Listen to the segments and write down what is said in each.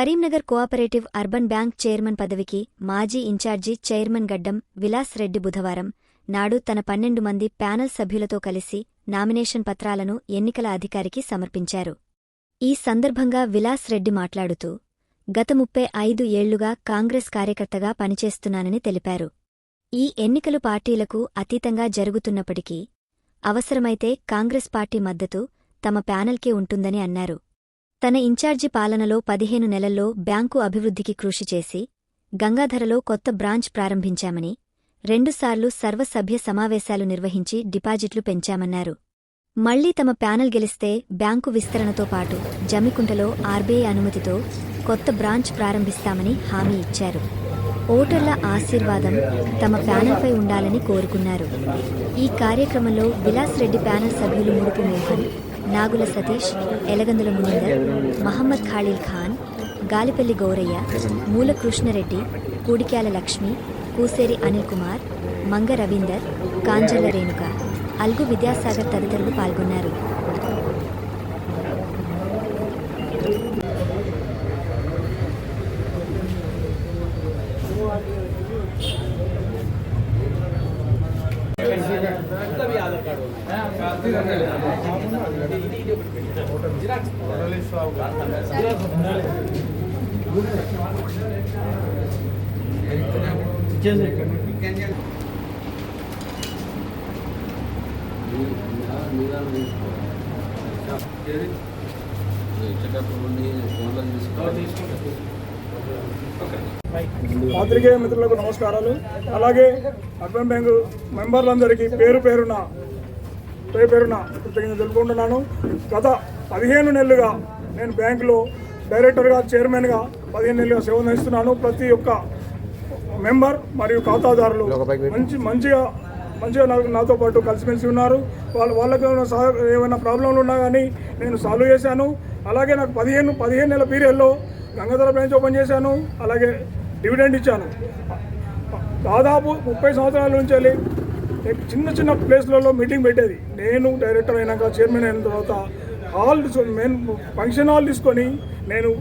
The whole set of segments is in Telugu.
Karimnagar cooperative urban bank chairman పదవికి మాజీ ఇన్ఛార్జి చైర్మన్ గడ్డం విలాస్ రెడ్డి బుధవారం. నాడు తన పన్నెండు మంది ప్యానెల్ సభ్యులతో కలిసి నామినేషన్ పత్రాలను ఎన్నికల అధికారికి సమర్పించారు. ఈ సందర్భంగా విలాస్ రెడ్డి మాట్లాడుతూ గత ముప్పై ఐదు ఏళ్ళుగా కాంగ్రెస్ కార్యకర్తగా పనిచేస్తున్నానని తెలిపారు. ఈ ఎన్నికలు పార్టీలకు అతీతంగా జరుగుతున్నప్పటికీ అవసరమైతే కాంగ్రెస్ పార్టీ మద్దతు తమ ప్యానెల్కే ఉంటుందని అన్నారు. తన ఇన్ఛార్జి పాలనలో పదిహేను నెలల్లో బ్యాంకు అభివృద్ధికి కృషి చేసి గంగాధరలో కొత్త బ్రాంచ్ ప్రారంభించామని రెండుసార్లు సర్వసభ్య సమావేశాలు నిర్వహించి డిపాజిట్లు పెంచామన్నారు. మళ్ళీ తమ ప్యానెల్ గెలిస్తే బ్యాంకు విస్తరణతో పాటు జమికుంటలో ఆర్బీఐ అనుమతితో కొత్త బ్రాంచ్ ప్రారంభిస్తామని హామీ ఇచ్చారు. ఓటర్ల ఆశీర్వాదం తమ ప్యానెల్పై ఉండాలని కోరుకున్నారు. ఈ కార్యక్రమంలో విలాస్ రెడ్డి ప్యానెల్ సభ్యులు ముడుపు మోహన్ నాగుల సతీష్ ఎలగందుల మునిందర్ మహమ్మద్ ఖాళీల్ ఖాన్ గాలిపల్లి గౌరయ్య మూల కృష్ణరెడ్డి కూడిక్యాల లక్ష్మి కూసేరి అనిల్ కుమార్ మంగ రవీందర్ కాంజల్ల రేణుక అల్గు విద్యాసాగర్ తదితరులు పాల్గొన్నారు. పాత్రికేయ మిత్రులకు నమస్కారాలు. అలాగే అర్బన్ బ్యాంకు మెంబర్లందరికీ పేరు పేరున పేరున కృతజ్ఞత తెలుపుకుంటున్నాను. గత పదిహేను నెలలుగా నేను బ్యాంకులో డైరెక్టర్గా చైర్మన్గా పదిహేను నెలలుగా సేవ అందిస్తున్నాను. ప్రతి ఒక్క మెంబర్ మరియు ఖాతాదారులు మంచి మంచిగా మంచిగా నాకు నాతో పాటు కలిసిమెలిసి ఉన్నారు. వాళ్ళ వాళ్ళకి ఏమైనా సహ- ఏమైనా ప్రాబ్లంలు ఉన్నా కానీ నేను సాల్వ్ చేశాను. అలాగే నాకు పదిహేను పదిహేను నెలల పీరియడ్లో గంగాధర బ్రాంచ్ ఓపెన్ చేశాను. అలాగే డివిడెండ్ ఇచ్చాను. దాదాపు ముప్పై సంవత్సరాల నుంచి వెళ్ళి చిన్న చిన్న ప్లేస్లలో మీటింగ్ పెట్టేది. నేను డైరెక్టర్ అయినాక చైర్మన్ అయిన తర్వాత హాల్ మెయిన్ ఫంక్షన్ హాల్ తీసుకొని నేను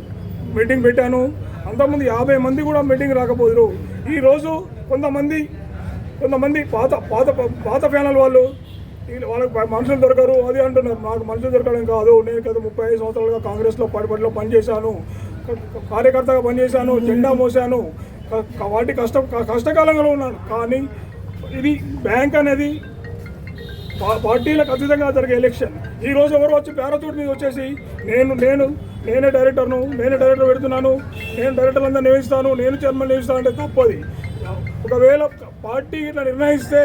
మీటింగ్ పెట్టాను. అంతకుముందు యాభై మంది కూడా మీటింగ్ రాకపోదురు. ఈరోజు కొంతమంది కొంతమంది పాత పాత పాత ప్యానల్ వాళ్ళు వీళ్ళు- వాళ్ళకి మనుషులు దొరకరు. అది అంటున్నారు. నాకు మనుషులు దొరకడం కాదు. నేను గత ముప్పై ఐదు సంవత్సరాలుగా కాంగ్రెస్లో పడిపడిలో పనిచేశాను కార్యకర్తగా పనిచేశాను జెండా మోసాను వాటి కష్ట కష్టకాలంలో ఉన్నాను. కానీ ఇది బ్యాంక్ అనేది పార్టీలకు అతీతంగా జరిగే ఎలక్షన్. ఈ రోజు ఎవరు వచ్చి పారాచూట్ మీద వచ్చేసి నేను నేను నేనే డైరెక్టర్ను నేనే డైరెక్టర్ పెడుతున్నాను నేను డైరెక్టర్ అందరూ నియమిస్తాను నేను చైర్మన్ నియమిస్తాను అంటే తప్పది. ఒకవేళ పార్టీ ఇట్లా నిర్ణయిస్తే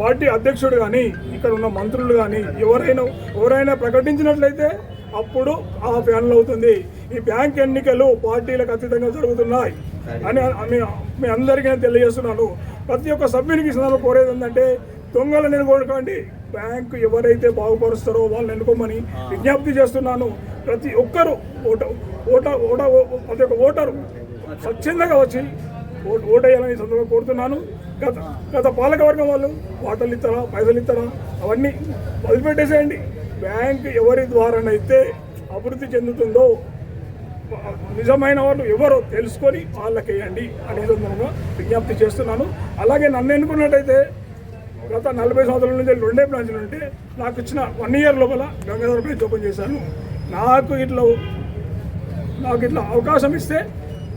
పార్టీ అధ్యక్షుడు కానీ ఇక్కడ ఉన్న మంత్రులు కానీ ఎవరైనా ఎవరైనా ప్రకటించినట్లయితే అప్పుడు ఆ ప్యానల్ అవుతుంది. ఈ బ్యాంక్ ఎన్నికలు పార్టీలకు అతీతంగా జరుగుతున్నాయి అని అని మీ అందరికీ నేను తెలియజేస్తున్నాను. ప్రతి ఒక్క సభ్యునికి ఈ సందర్భంగా కోరేది ఏంటంటే దొంగలను ఎన్నుకోకండి. బ్యాంకు ఎవరైతే బాగుపరుస్తారో వాళ్ళని ఎన్నుకోమని విజ్ఞప్తి చేస్తున్నాను. ప్రతి ఒక్కరు ఓట ఓట ఓట ప్రతి ఒక్క ఓటరు స్వచ్ఛందంగా వచ్చి ఓటు ఓటేయాలని సందర్భంగా కోరుతున్నాను. గత గత పాలకవర్గం వాళ్ళు వాటలు ఇస్తారా పైసలు ఇస్తారా అవన్నీ వదిలిపెట్టేసేయండి. బ్యాంక్ ఎవరి ద్వారానైతే అభివృద్ధి చెందుతుందో నిజమైన వాళ్ళు ఎవరో తెలుసుకొని వాళ్ళకేయండి అనే నేను విజ్ఞప్తి చేస్తున్నాను. అలాగే నన్ను ఎన్నుకున్నట్టయితే గత నలభై సంవత్సరాల నుంచి రెండే బ్రాంచ్లు ఉంటే నాకు ఇచ్చిన వన్ ఇయర్ లోపల గంగాధర బ్రాంచ్ ఓపెన్ చేశాను. నాకు ఇట్లా నాకు ఇట్లా అవకాశం ఇస్తే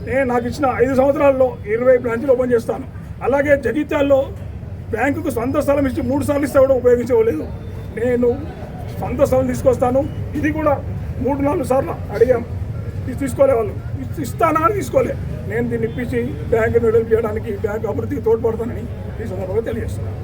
నేను నాకు ఇచ్చిన ఐదు సంవత్సరాల్లో ఇరవై బ్రాంచ్లు ఓపెన్ చేస్తాను. అలాగే జగిత్యాల్లో బ్యాంకుకు సొంత స్థలం ఇచ్చి మూడు సార్లు ఇస్తే కూడా ఉపయోగించలేదు నేను సొంత స్థలం తీసుకొస్తాను. ఇది కూడా మూడు నాలుగు సార్లు అడిగాం. ఇది తీసుకోలే వాళ్ళు ఇస్తానా అని తీసుకోలే. నేను దీన్ని ఇప్పించి బ్యాంకును డెవలప్ చేయడానికి బ్యాంక్ అభివృద్ధికి తోడ్పడతానని ఈ సందర్భంగా తెలియజేస్తున్నాను.